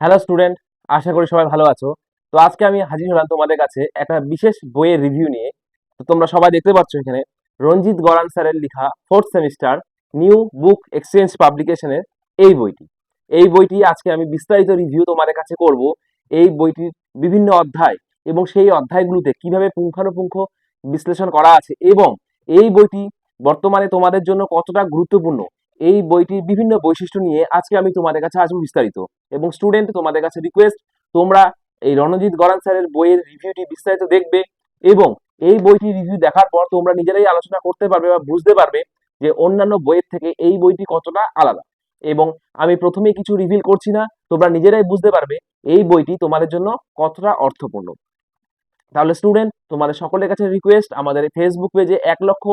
Hello student আশা করি সবাই ভালো আছো। তো আজকে আমি হাজির হলাম তোমাদের কাছে একটা বিশেষ বইয়ের রিভিউ নিয়ে। তো তোমরা সবাই দেখতে পাচ্ছ এখানে, রঞ্জিত গরান স্যারের লেখা fourth semester new book exchange পাবলিকেশনের এই বইটি। এই বইটি আজকে আমি বিস্তারিত রিভিউ তোমাদের কাছে করব। এই বইটির বিভিন্ন অধ্যায় এবং সেই অধ্যায়গুলোতে কীভাবে পুঙ্খানুপুঙ্খ বিশ্লেষণ করা আছে এবং এই বইটি বর্তমানে তোমাদের জন্য কতটা গুরুত্বপূর্ণ এই বইটির বিভিন্ন বৈশিষ্ট্য নিয়ে আজকে আমি তোমাদের কাছে আসব বিস্তারিত। এবং স্টুডেন্ট তোমাদের কাছে রিকোয়েস্ট তোমরা এই রণজিৎ গরান স্যারের বইয়ের রিভিউটি বিস্তারিত দেখবে এবং এই বইটি রিভিউ দেখার পর তোমরা নিজেরাই আলোচনা করতে পারবে বা বুঝতে পারবে যে অন্যান্য বইয়ের থেকে এই বইটি কতটা আলাদা। এবং আমি প্রথমে কিছু রিভিল করছি না, তোমরা নিজেরাই বুঝতে পারবে এই বইটি তোমাদের জন্য কতটা অর্থপূর্ণ। তাহলে স্টুডেন্ট তোমাদের সকলের কাছে রিকোয়েস্ট আমাদের ফেসবুক পেজে এক লক্ষ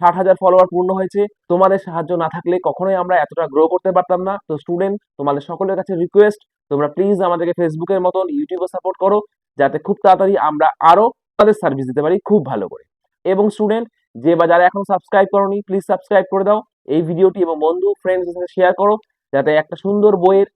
ষাট হাজার ফলোয়ার পূর্ণ হয়েছে। তোমাদের সাহায্য না থাকলে কখনোই আমরা এতটা গ্রো করতে পারতাম না। তো স্টুডেন্ট তোমাদের সকলের কাছে রিকোয়েস্ট তোমরা প্লিজ আমাদেরকে ফেসবুকের মতন ইউটিউবে সাপোর্ট করো, যাতে খুব তাড়াতাড়ি আমরা আরও তাদের সার্ভিস দিতে পারি খুব ভালো করে। এবং স্টুডেন্ট যে বা যারা এখন সাবস্ক্রাইব করোনি প্লিজ সাবস্ক্রাইব করে দাও। এই ভিডিওটি এবং বন্ধু ফ্রেন্ডসদের সাথে শেয়ার করো, যাতে একটা সুন্দর বইয়ের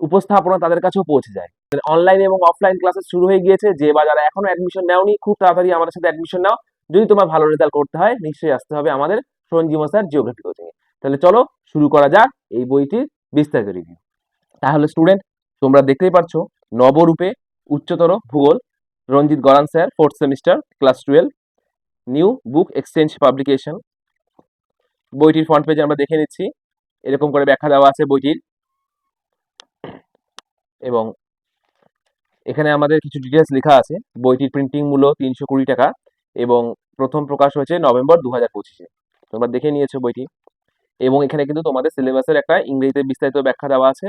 উপস্থাপনা তাদের কাছেও পৌঁছে যায়। অনলাইন এবং অফলাইন ক্লাসেস শুরু হয়ে গিয়েছে, যে বা যারা এখনও অ্যাডমিশন নেওনি, খুব তাড়াতাড়ি আমাদের সাথে অ্যাডমিশন নাও। যদি তোমার ভালো রেজাল্ট করতে হয়, নিশ্চয়ই আসতে হবে আমাদের সঞ্জীবন স্যার জিওগ্রাফি কোচিং তাহলে চলো, শুরু করা যাক এই বইটির বিস্তারিত রিভিউ তাহলে স্টুডেন্ট তোমরা দেখতেই পারছ, নবরূপে উচ্চতর ভূগোল, Ranjit Garan sir fourth semester class twelve new book exchange publication বইটির ফ্রন্ট পেজে আমরা দেখে নিচ্ছি, এরকম করে ব্যাখ্যা দেওয়া আছে বইটির। এবং এখানে আমাদের কিছু ডিটেলস লেখা আছে। বইটির প্রিন্টিং মূল্য তিনশো কুড়ি টাকা এবং প্রথম প্রকাশ হয়েছে নভেম্বর দু হাজার পঁচিশে। তোমরা দেখে নিয়েছো বইটি। এবং এখানে কিন্তু তোমাদের সিলেবাসের একটা ইংরেজিতে বিস্তারিত ব্যাখ্যা দেওয়া আছে।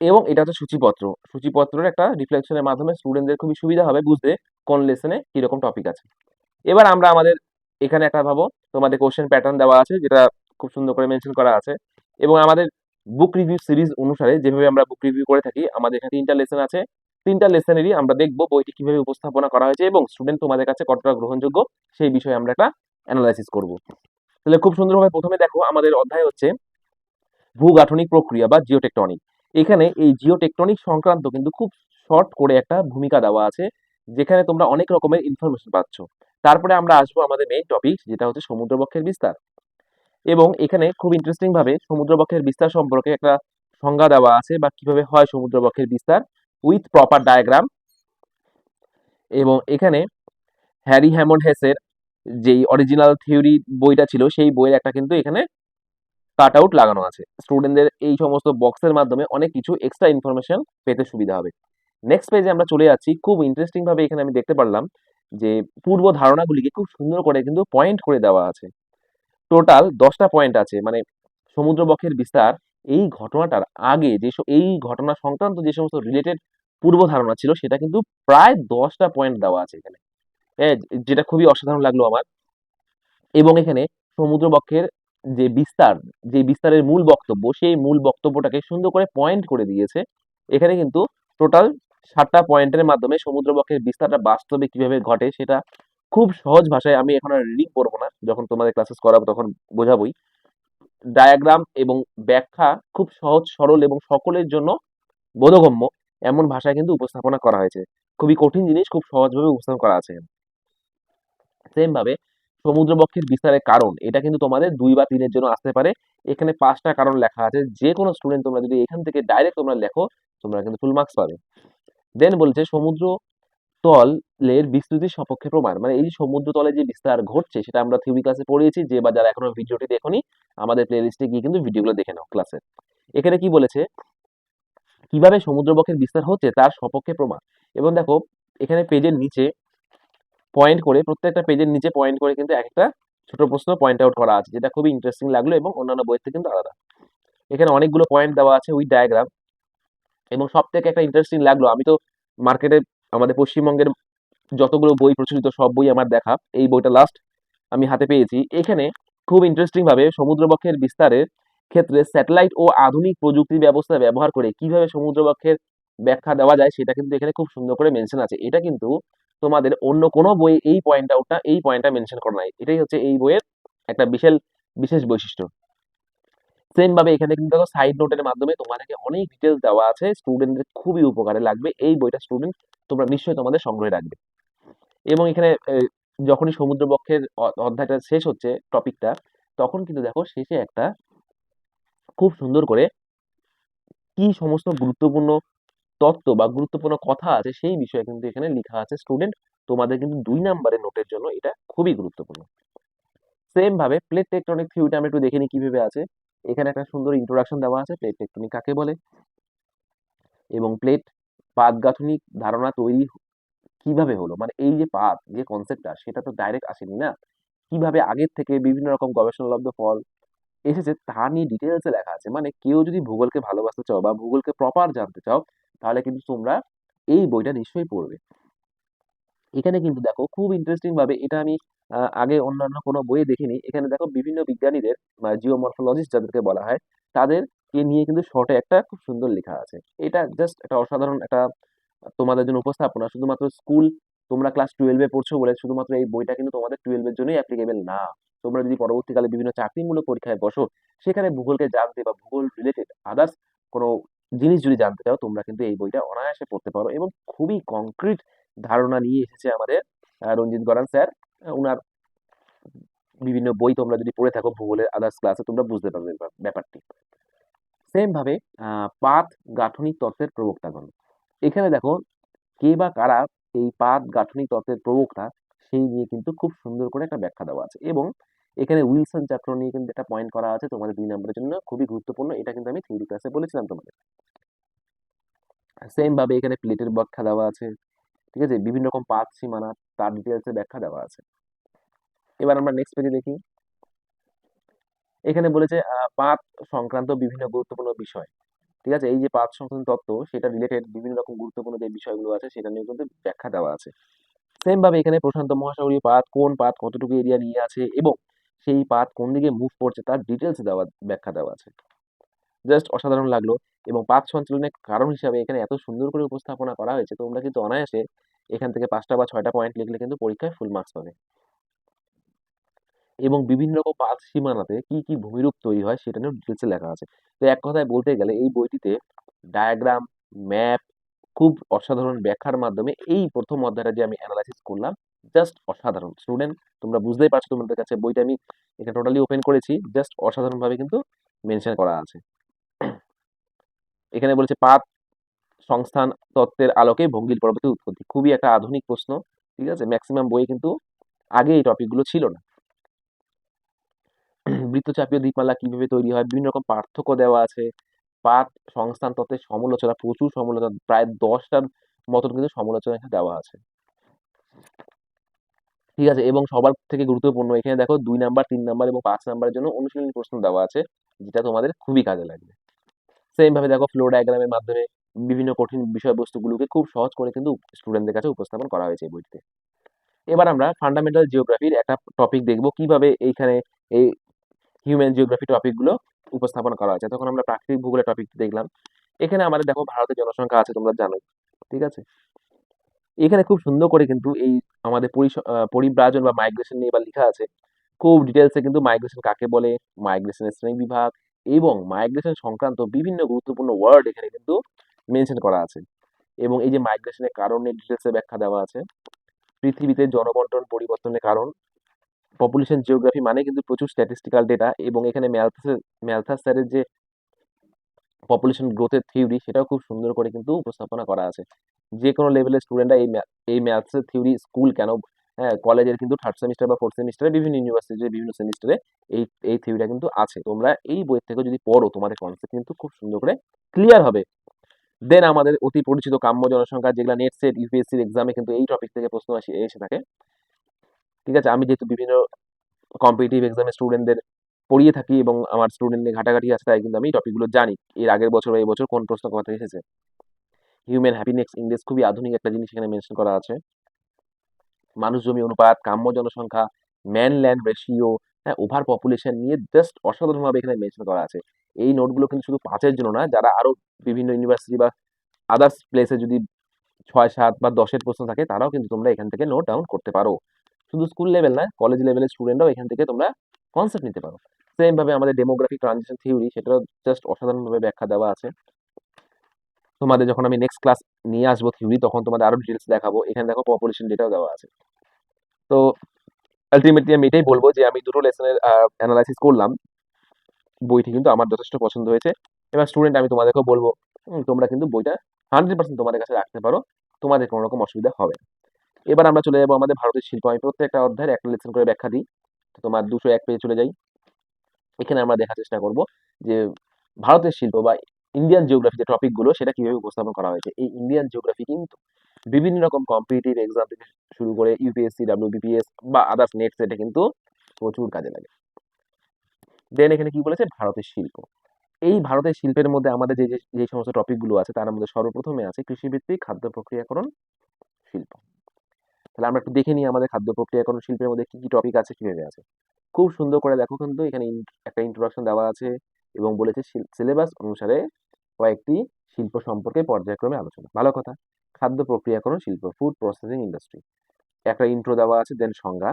এবং এটা হচ্ছে সূচিপত্র। সূচিপত্রের একটা রিফ্লেকশনের মাধ্যমে স্টুডেন্টদের খুবই সুবিধা হবে বুঝতে কোন লেসনে কীরকম টপিক আছে। এবার আমরা আমাদের এখানে একটা ভাবো। তোমাদের কোশ্চেন প্যাটার্ন দেওয়া আছে, যেটা খুব সুন্দর করে মেনশন করা আছে। এবং আমাদের বুক রিভিউ সিরিজ অনুসারে যেভাবে আমরা বুক রিভিউ করে থাকি, আমাদের এখানে তিনটা লেসন আছে। তিনটা লেসনেরই আমরা দেখব বইটি কীভাবে উপস্থাপনা করা হয়েছে এবং স্টুডেন্ট তোমাদের কাছে কতটা গ্রহণযোগ্য সেই বিষয়ে আমরা একটা অ্যানালাইসিস করব। তাহলে খুব সুন্দরভাবে প্রথমে দেখো আমাদের অধ্যায় হচ্ছে ভূগাঠনিক প্রক্রিয়া বা জিওটেকটনিক এখানে এই জিওটেকটনিক সংক্রান্ত কিন্তু খুব শর্ট করে একটা ভূমিকা দেওয়া আছে, যেখানে তোমরা অনেক রকমের ইনফরমেশন পাচ্ছ। তারপরে আমরা আসব আমাদের মেইন টপিক যেটা হচ্ছে সমুদ্রবক্ষের বিস্তার। এবং এখানে খুব ইন্টারেস্টিং ভাবে সমুদ্রবক্ষের বিস্তার সম্পর্কে একটা সংজ্ঞা দেওয়া আছে বা কীভাবে হয় সমুদ্রবক্ষের বিস্তার। উইথ প্রপার ডায়াগ্রাম এবং এখানে হ্যারি হ্যামন্ড হেসের যেই অরিজিনাল থিওরি বইটা ছিল, সেই বইয়ের একটা কিন্তু এখানে কাট আউট লাগানো আছে। স্টুডেন্টদের এই সমস্ত বক্সের মাধ্যমে অনেক কিছু এক্সট্রা ইনফরমেশন পেতে সুবিধা হবে। নেক্সট পেজে আমরা চলে যাচ্ছি। খুব ইন্টারেস্টিং ভাবে এখানে আমি দেখতে পারলাম যে পূর্ব ধারণাগুলিকে খুব সুন্দর করে কিন্তু পয়েন্ট করে দেওয়া আছে। টোটাল দশটা পয়েন্ট আছে। মানে সমুদ্রবক্ষের বিস্তার, এই ঘটনাটার আগে যে এই ঘটনা সংক্রান্ত যে সমস্ত রিলেটেড পূর্ব ধারণা ছিল, সেটা কিন্তু প্রায় দশটা পয়েন্ট দেওয়া আছে এখানে। যেটা খুবই অসাধারণ লাগল আমার। এবং এখানে সমুদ্রবক্ষের যে বিস্তার, যে বিস্তারের মূল বক্তব্য, সেই মূল বক্তব্যটাকে সুন্দর করে পয়েন্ট করে দিয়েছে। এখানে কিন্তু টোটাল সাতটা পয়েন্টের মাধ্যমে সমুদ্রবক্ষের বিস্তারটা বাস্তবে কীভাবে ঘটে, সেটা খুব সহজ ভাষায় আমি এখন আর রিডিং করব না। যখন তোমাদের ক্লাসেস করাবো তখন বোঝাবোই। ডায়াগ্রাম এবং ব্যাখ্যা খুব সহজ, সরল এবং সকলের জন্য বোধগম্য। এমন ভাষায় কিন্তু উপস্থাপনা করা হয়েছে। খুবই কঠিন জিনিস, খুব সহজভাবে উপস্থাপন করা আছে। সেম ভাবে সমুদ্রবক্ষের বিস্তারের কারণ, এটা কিন্তু তোমাদের দুই বা তিনের জন্য আসতে পারে। এখানে পাঁচটা কারণ লেখা আছে। যে কোনো স্টুডেন্ট তোমরা যদি এখান থেকে ডাইরেক্ট তোমরা লেখো, তোমরা কিন্তু ফুল মার্কস পাবে। দেন বলছে সমুদ্র তলের বিস্তৃতির সপক্ষে প্রমাণ। মানে এই সমুদ্র তলে যে বিস্তার ঘটছে, সেটা আমরা থিওরি ক্লাসে পড়িয়েছি। যে বা যারা এখনও ভিডিওটি দেখোনি, আমাদের প্লে লিস্টে গিয়ে কিন্তু ভিডিওগুলো দেখে নাও ক্লাসে এখানে কি বলেছে? কীভাবে সমুদ্রবক্ষের বিস্তার হচ্ছে তার সপক্ষে প্রমাণ। এবং দেখো, এখানে পেজের নিচে পয়েন্ট করে, প্রত্যেকটা পেজের নিচে পয়েন্ট করে কিন্তু একটা ছোট প্রশ্ন পয়েন্ট আউট করা আছে, যেটা খুবই ইন্টারেস্টিং লাগল এবং অন্যান্য বইয়ের থেকে কিন্তু আলাদা। এখানে অনেকগুলো পয়েন্ট দেওয়া আছে উইথ ডায়াগ্রাম এবং সব থেকে একটা ইন্টারেস্টিং লাগল, আমি তো মার্কেটে আমাদের পশ্চিমবঙ্গের যতগুলো বই প্রচলিত, সব বই আমার দেখা, এই বইটা লাস্ট আমি হাতে পেয়েছি। এখানে খুব ইন্টারেস্টিং ভাবে সমুদ্রবক্ষের বিস্তারের ক্ষেত্রে স্যাটেলাইট ও আধুনিক প্রযুক্তি ব্যবস্থা ব্যবহার করে কীভাবে সমুদ্রবক্ষের ব্যাখ্যা দেওয়া যায় সেটা কিন্তু এখানে খুব সুন্দর করে মেনশন আছে। এটা কিন্তু তোমাদের অন্য কোনো বইয়ে এই পয়েন্ট আউটটা এই পয়েন্টটা মেনশন করা নাই। এটাই হচ্ছে এই বইয়ের একটা বিশাল, বিশেষ বৈশিষ্ট্য। সেম ভাবে এখানে কিন্তু দেখো সাইড নোটের মাধ্যমে তোমাদেরকে অনেক ডিটেলস দেওয়া আছে। স্টুডেন্টদের খুবই উপকারে লাগবে। এই বইটা স্টুডেন্ট তোমরা নিশ্চয়ই তোমাদের সংগ্রহে রাখবে। এবং এখানে যখনই সমুদ্রবক্ষের অধ্যায়টা শেষ হচ্ছে টপিকটা তখন কিন্তু দেখো শেষে একটা খুব সুন্দর করে কি সমস্ত গুরুত্বপূর্ণ তত্ত্ব বা গুরুত্বপূর্ণ কথা আছে সেই বিষয়ে কিন্তু এখানে লেখা আছে। স্টুডেন্ট তোমাদের কিন্তু দুই নাম্বারের নোটের জন্য এটা খুবই গুরুত্বপূর্ণ। সেম ভাবে প্লেট টেকটনিক থিওরিটা আমরা একটু দেখে নিই কীভাবে আছে। এখানে একটা সুন্দর ইন্ট্রোডাকশন দেওয়া আছে প্লেট টেকটনিক কাকে বলে? এবং প্লেট পাত গাঁথনিক ধারণা তৈরি কীভাবে হলো? মানে এই যে পাত যে কনসেপ্টটা সেটা তো ডাইরেক্ট আসেনি না? কীভাবে আগের থেকে বিভিন্ন রকম গবেষণালব্ধ ফল এসেছে তা নিয়ে ডিটেলসে লেখা আছে। মানে কেউ যদি ভূগোলকে ভালোবাসতে চাও বা ভূগোলকে প্রপার জানতে চাও, তাহলে কিন্তু তোমরা এই বইটা নিশ্চয়ই পড়বে। এখানে কিন্তু দেখো খুব ইন্টারেস্টিং ভাবে এটা আমি আগে অন্যান্য কোনো বইয়ে দেখিনি। এখানে দেখো বিভিন্ন বিজ্ঞানীদের জিওমরফোলজিস্ট যাদেরকে বলা হয়, তাদেরকে নিয়ে কিন্তু শর্টে একটা খুব সুন্দর লেখা আছে। এটা জাস্ট একটা অসাধারণ একটা, তোমাদের জন্য উপস্থাপনা। শুধুমাত্র স্কুল তোমরা ক্লাস টুয়েলভে পড়ছো বলে শুধুমাত্র এই বইটা কিন্তু তোমাদের টুয়েলভের জন্যই অ্যাপ্লিকেবল না। তোমরা যদি পরবর্তীকালে বিভিন্ন চাকরিমূলক পরীক্ষায় বসো সেখানে ভূগোলকে জানতে বা ভূগোল রিলেটেড আদার্স কোনো জিনিস যদি জানতে চাও তোমরা কিন্তু এই বইটা অনায়াসে পড়তে পারো এবং খুবই কংক্রিট ধারণা নিয়ে এসেছে আমাদের রঞ্জিত গরান স্যার। ওনার বিভিন্ন বই তোমরা যদি পড়ে থাকো ভূগোলের আদার্স ক্লাসে তোমরা বুঝতে পারবে ব্যাপারটি। সেম ভাবে আহ, পাত গাঠনিক তত্ত্বের প্রবক্তাগণ এখানে দেখো কে বা কারা এই পাত গাঠনিক তত্ত্বের প্রবক্তা সেই নিয়ে কিন্তু খুব সুন্দর করে একটা ব্যাখ্যা দেওয়া আছে। এবং এখানে উইলসন চ্যাপ্টার নিয়ে কিন্তু একটা পয়েন্ট করা আছে তোমাদের দুই নম্বরের জন্য, খুবই গুরুত্বপূর্ণ। এটা কিন্তু আমি থিওরি ক্লাসে বলেছিলাম তোমাদের। সেম ভাবে এখানে প্লেটের ব্যাখ্যা দেওয়া আছে, ঠিক আছে? বিভিন্ন রকম পাত সীমানা, তার ডিটেলসে ব্যাখ্যা দেওয়া আছে। এবার আমরা নেক্সট পেজে দেখি। এখানে বলেছে পাত সংক্রান্ত বিভিন্ন গুরুত্বপূর্ণ বিষয়। ঠিক আছে? এই যে পাত সংক্রান্ত তত্ত্ব, সেটা রিলেটেড বিভিন্ন রকম গুরুত্বপূর্ণ যে বিষয়গুলো আছে, সেটা নিয়ে কিন্তু ব্যাখ্যা দেওয়া আছে। সেম ভাবে এখানে প্রশান্ত মহাসাগরীয় পাত, কোন পাত কতটুকু এরিয়া নিয়ে আছে এবং সেই পাত কোন দিকে মুভ করছে তার ডিটেলস দেওয়া, ব্যাখ্যা দেওয়া আছে। জাস্ট অসাধারণ লাগল এবং পাত সঞ্চালনের কারণ হিসাবে এখানে এত সুন্দর করে উপস্থাপনা করা হয়েছে তোমরা কিন্তু অনায়াসে এখান থেকে পাঁচটা বা ছয়টা পয়েন্ট লিখলে কিন্তু পরীক্ষায় ফুল মার্কস পাবে। এবং বিভিন্ন রকম পাত সীমানাতে কি কি ভূমিরূপ তৈরি হয় সেটা নিয়েও ডিটেলসে লেখা আছে। তো এক কথায় বলতে গেলে এই বইটিতে ডায়াগ্রাম ম্যাপ খুব অসাধারণ ব্যাখ্যার মাধ্যমে এই প্রথম অধ্যায়টা যে আমি অ্যানালাইসিস করলাম জাস্ট অসাধারণ। স্টুডেন্ট তোমরা বুঝতেই পারছ তোমাদের কাছে বইটা আমি এটা টোটালি ওপেন করেছি জাস্ট অসাধারণভাবে কিন্তু মেনশন করা আছে। এখানে বলেছে পাত সংস্থান, তত্ত্বের আলোকে ভঙ্গিল পর্বতের উৎপত্তি। খুবই একটা আধুনিক প্রশ্ন, ঠিক আছে? ম্যাক্সিমাম বইয়ে কিন্তু আগে এই টপিকগুলো ছিল না। বৃত্তচাপীয় দ্বীপমালা কীভাবে তৈরি হয়? বিভিন্ন রকম পার্থক্য দেওয়া আছে। পাত সংস্থান তত্ত্বের সমালোচনা, প্রচুর সমালোচনা, প্রায় দশটার মতন কিন্তু সমালোচনা এখানে দেওয়া আছে। ঠিক আছে, এবং সবার থেকে গুরুত্বপূর্ণ এখানে দেখো দুই নাম্বার, তিন নাম্বার এবং পাঁচ নাম্বারের জন্য অনুশীলনী প্রশ্ন দেওয়া আছে, যেটা তোমাদের খুবই কাজে লাগবে। সেম ভাবে দেখো ফ্লো ডায়াগ্রামের মাধ্যমে বিভিন্ন কঠিন বিষয়বস্তুগুলোকে খুব সহজ করে কিন্তু স্টুডেন্টদের কাছে উপস্থাপন করা হয়েছে এই বইটিতে। এবার আমরা ফান্ডামেন্টাল জিওগ্রাফির একটা টপিক দেখব, কীভাবে এইখানে এই হিউম্যান জিওগ্রাফি টপিকগুলো উপস্থাপন করা হয়েছে। তখন আমরা প্রাকৃতিক ভূগোলের টপিক দেখলাম। এখানে আমাদের দেখো ভারতের জনসংখ্যা আছে, তোমরা জানো। ঠিক আছে? এখানে খুব সুন্দর করে কিন্তু এই আমাদের পরিব্রাজন বা মাইগ্রেশন নিয়ে এবার লেখা আছে। খুব ডিটেলসে কিন্তু মাইগ্রেশন কাকে বলে মাইগ্রেশনের শ্রেণি বিভাগ এবং মাইগ্রেশন সংক্রান্ত বিভিন্ন গুরুত্বপূর্ণ ওয়ার্ড এখানে কিন্তু মেনশন করা আছে। এবং এই যে মাইগ্রেশনের কারণে ডিটেলসে ব্যাখ্যা দেওয়া আছে। পৃথিবীতে জনবন্টন পরিবর্তনের কারণ পপুলেশন জিওগ্রাফি মানে কিন্তু প্রচুর স্ট্যাটিস্টিক্যাল ডেটা এবং এখানে ম্যালথাসের ম্যালথাস স্যারের যে পপুলেশন গ্রোথের থিওরি সেটাও খুব সুন্দর করে কিন্তু উপস্থাপনা করা আছে। যে কোনো লেভেলের স্টুডেন্টরা এই এই ম্যাথসের থিওরি স্কুল কেন হ্যাঁ কলেজের কিন্তু থার্ড সেমিস্টার বা ফোর্থ সেমিস্টারে বিভিন্ন ইউনিভার্সিটির বিভিন্ন সেমিস্টারে এই এই থিওরিটা কিন্তু আছে। তোমরা এই বই থেকে যদি পড়ো, তোমাদের কনসেপ্ট কিন্তু খুব সুন্দর করে ক্লিয়ার হবে। দেন আমাদের অতি পরিচিত কাম্য জনসংখ্যা যেগুলো নেট সেট ইউপিএসসির এক্সামে কিন্তু এই টপিক থেকে প্রশ্ন এসে থাকে। ঠিক আছে? আমি যেহেতু বিভিন্ন কম্পিটিটিভ এক্সামে স্টুডেন্টদের পড়িয়ে থাকি এবং আমার স্টুডেন্টদের ঘাটাঘাটি আছে, তাই কিন্তু আমি টপিকগুলো জানি এর আগের বছর বা এই বছর কোন প্রশ্ন কথা এসেছে। হিউম্যান হ্যাপিনেস ইন্ডেক্স খুবই আধুনিক একটা জিনিস এখানে মেনশন করা আছে। মানুষ জমি অনুপাত, কাম্য জনসংখ্যা ম্যান ল্যান্ড রেশিও হ্যাঁ ওভার পপুলেশন নিয়ে জাস্ট অসাধারণভাবে এখানে মেনশন করা আছে। এই নোটগুলো কিন্তু শুধু পাঁচের জন্য না, যারা আরও বিভিন্ন ইউনিভার্সিটি বা আদার্স প্লেসে যদি ছয়, সাত বা দশের প্রশ্ন থাকে, তারাও কিন্তু তোমরা এখান থেকে নোট ডাউন করতে পারো। শুধু স্কুল লেভেল না কলেজ লেভেলের স্টুডেন্টরাও এখান থেকে তোমরা কনসেপ্ট নিতে পারো। সেম ভাবে আমাদের ডেমোগ্রাফিক ট্রানজিশন থিওরি সেটাও জাস্ট অসাধারণভাবে ব্যাখ্যা দেওয়া আছে। তোমাদের যখন আমি নেক্সট ক্লাস নিয়ে আসব থিওরি তখন তোমাদের আরও ডিটেলস দেখাবো। এখানে দেখো পপুলেশন ডেটাও দেওয়া আছে। তো আলটিমেটলি আমি এটাই বলব যে, আমি দুটো লেসনের অ্যানালাইসিস করলাম। বইটি কিন্তু আমার যথেষ্ট পছন্দ হয়েছে। এবার স্টুডেন্ট আমি তোমাদেরকেও বলব তোমরা কিন্তু বইটা হান্ড্রেড পার্সেন্ট তোমাদের কাছে রাখতে পারো। তোমাদের কোনো রকম অসুবিধা হবে না। এবার আমরা চলে যাব আমাদের ভারতের শিল্প। আমি প্রত্যেকটা অধ্যায়ের একটা লেসন করে ব্যাখ্যা দিই, তো তোমার দুশো এক পেজে চলে যাই। এখানে আমরা দেখার চেষ্টা করব যে ভারতের শিল্প বা ইন্ডিয়ান জিওগ্রাফি যে টপিকগুলো সেটা কীভাবে উপস্থাপন করা হয়েছে। এই ইন্ডিয়ান জিওগ্রাফি কিন্তু বিভিন্ন রকম কম্পিটিটিভ এক্সাম থেকে শুরু করে ইউপিএসসি ডাব্লিউবিপিএস বা আদার্স নেট সেটে কিন্তু প্রচুর কাজে লাগে। দেন এখানে কি বলেছে? ভারতের শিল্প। এই ভারতের শিল্পের মধ্যে আমাদের যে, যে- সমস্ত টপিকগুলো আছে, তার মধ্যে সর্বপ্রথমে আছে কৃষিভিত্তিক খাদ্য প্রক্রিয়াকরণ শিল্প। তাহলে আমরা একটু দেখে নিই আমাদের খাদ্য প্রক্রিয়াকরণ শিল্পের মধ্যে কি কি টপিক আছে, কীভাবে আছে? খুব সুন্দর করে দেখো কিন্তু এখানে একটা ইন্ট্রোডাকশন দেওয়া আছে এবং বলেছে সিলেবাস অনুসারে কয়েকটি শিল্প সম্পর্কে পর্যায়ক্রমে আলোচনা। ভালো কথা। খাদ্য প্রক্রিয়াকরণ, শিল্প ফুড প্রসেসিং ইন্ডাস্ট্রি একটা ইন্ট্রো দেওয়া আছে দেন সংজ্ঞা।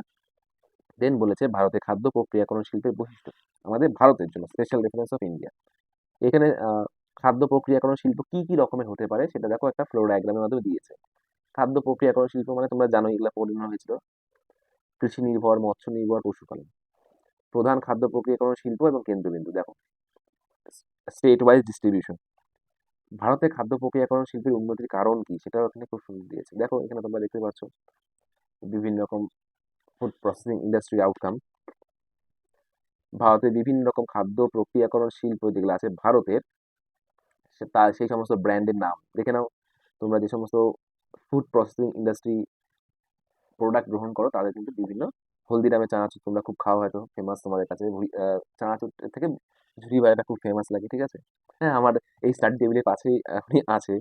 দেন বলেছে ভারতের খাদ্য প্রক্রিয়াকরণ শিল্পের বৈশিষ্ট্য। আমাদের ভারতের জন্য স্পেশাল রেফারেন্স অফ ইন্ডিয়া এখানে খাদ্য প্রক্রিয়াকরণ শিল্প কি কি রকমের হতে পারে, সেটা দেখো একটা ফ্লো ডায়াগ্রামের মাধ্যমে দিয়েছে। খাদ্য প্রক্রিয়াকরণ শিল্প মানে তোমরা জানো এগুলো পড়ানো হয়েছিল। কৃষি নির্ভর, মৎস্য নির্ভর, পশুপালন। প্রধান খাদ্য প্রক্রিয়াকরণ শিল্প এবং কেন্দ্রবিন্দু, দেখো। স্টেট ওয়াইজ ডিস্ট্রিবিউশন ভারতে খাদ্য প্রক্রিয়াকরণ শিল্পের উন্নতির কারণ কি? সেটাও এখানে খুব সুন্দর দিয়েছে। দেখো, এখানে তোমরা দেখতে পাচ্ছ বিভিন্ন রকম ফুড প্রসেসিং ইন্ডাস্ট্রি আউটকাম ভারতের বিভিন্ন রকম খাদ্য প্রক্রিয়াকরণ শিল্প যেগুলো আছে ভারতের, সে- তা, সেই সমস্ত ব্র্যান্ডের নাম। দেখে নাও, তোমরা যে সমস্ত ফুড প্রসেসিং ইন্ডাস্ট্রি প্রোডাক্ট গ্রহণ করো তাদের কিন্তু বিভিন্ন হলদিরামে চানাচুর তোমরা খুব খাওয়া হয়তো ফেমাস তোমাদের কাছে। চানাচুর থেকে ঝুড়ি বাড়িটা খুব ফেমাস লাগে ঠিক আছে? হ্যাঁ আমার এই স্টাডি টেবিলের পাশেই এখনই আছে।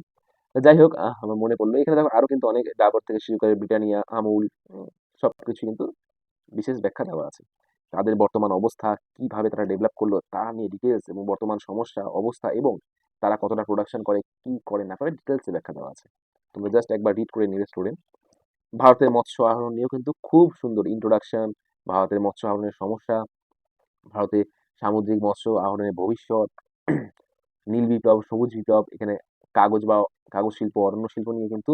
যাই হোক আমার মনে পড়ল এখানে দেখো আরও কিন্তু অনেক ডাবর থেকে শুরু করে ব্রিটানিয়া আমুল উম, সবকিছু কিন্তু বিশেষ ব্যাখ্যা দেওয়া আছে। তাদের বর্তমান অবস্থা কীভাবে তারা ডেভেলপ করল তা নিয়ে ডিটেলস এবং বর্তমান সমস্যা অবস্থা এবং তারা কতটা প্রোডাকশন করে কি করে না করে ডিটেলসে ব্যাখ্যা দেওয়া আছে। তোমরা জাস্ট একবার রিড করে নিবে স্টুডেন্ট ভারতের মৎস্য আহরণ নিয়েও কিন্তু খুব সুন্দর ইন্ট্রোডাকশন ভারতের মৎস্য আহরণের সমস্যা ভারতে সামুদ্রিক মৎস্য আহরণের ভবিষ্যৎ, নীল বিপ্লব, সবুজ বিপ্লব, এখানে কাগজ বা কাগজ শিল্প, অরণ্য শিল্প নিয়ে কিন্তু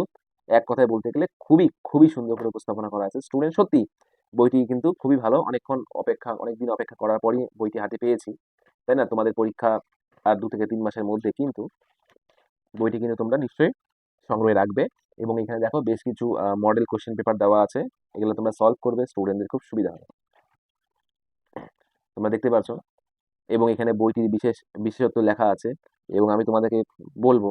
এক কথায় বলতে গেলে খুবই খুবই সুন্দর করে উপস্থাপনা করা আছে। স্টুডেন্ট সত্যি বইটি কিন্তু খুবই ভালো। অনেকক্ষণ অপেক্ষা, অনেকদিন অপেক্ষা করার পরই বইটি হাতে পেয়েছি। তাই না? তোমাদের পরীক্ষা আর দু থেকে তিন মাসের মধ্যে কিন্তু বইটি কিন্তু তোমরা নিশ্চয়ই সংগ্রহে রাখবে। এবং এখানে দেখো বেশ কিছু মডেল কোশ্চেন পেপার দেওয়া আছে। এগুলো তোমরা সলভ করবে স্টুডেন্টদের খুব সুবিধা হবে। তোমরা দেখতে পাচ্ছ এবং এখানে বইটির বিশেষ, বিশেষত্ব লেখা আছে। এবং আমি তোমাদেরকে বলব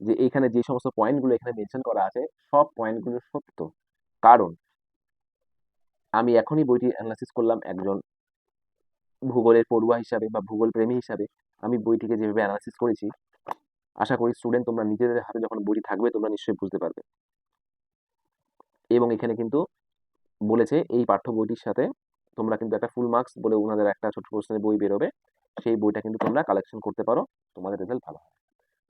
যে এখানে যে সমস্ত পয়েন্টগুলো এখানে মেনশন করা আছে, সব পয়েন্টগুলো সত্য। কারণ আমি এখনই বইটি অ্যানালাইসিস করলাম একজন ভূগোলের পড়ুয়া হিসাবে বা ভূগোল প্রেমী হিসাবে। আমি বইটিকে যেভাবে অ্যানালাইসিস করেছি আশা করি স্টুডেন্ট তোমরা নিজেদের হাতে যখন বইটি থাকবে, তোমরা নিশ্চয়ই বুঝতে পারবে। এবং এখানে কিন্তু বলেছে, এই পাঠ্য বইটির সাথে তোমরা কিন্তু একটা ফুল মার্কস বলে ওনাদের একটা ছোট প্রশ্নের বই বেরোবে। সেই বইটা কিন্তু তোমরা কালেকশন করতে পারো, তোমাদের রেজাল্ট ভালো হয়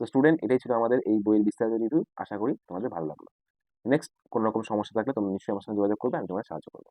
তো স্টুডেন্ট এটাই ছিল আমাদের এই বইয়ের বিস্তারিত রিভিউ আশা করি তোমাদের ভালো লাগল। নেক্সট কোনো রকম সমস্যা থাকলে তোমরা নিশ্চয়ই আমার সঙ্গে যোগাযোগ করবে, আমি তোমাদের সাহায্য করব।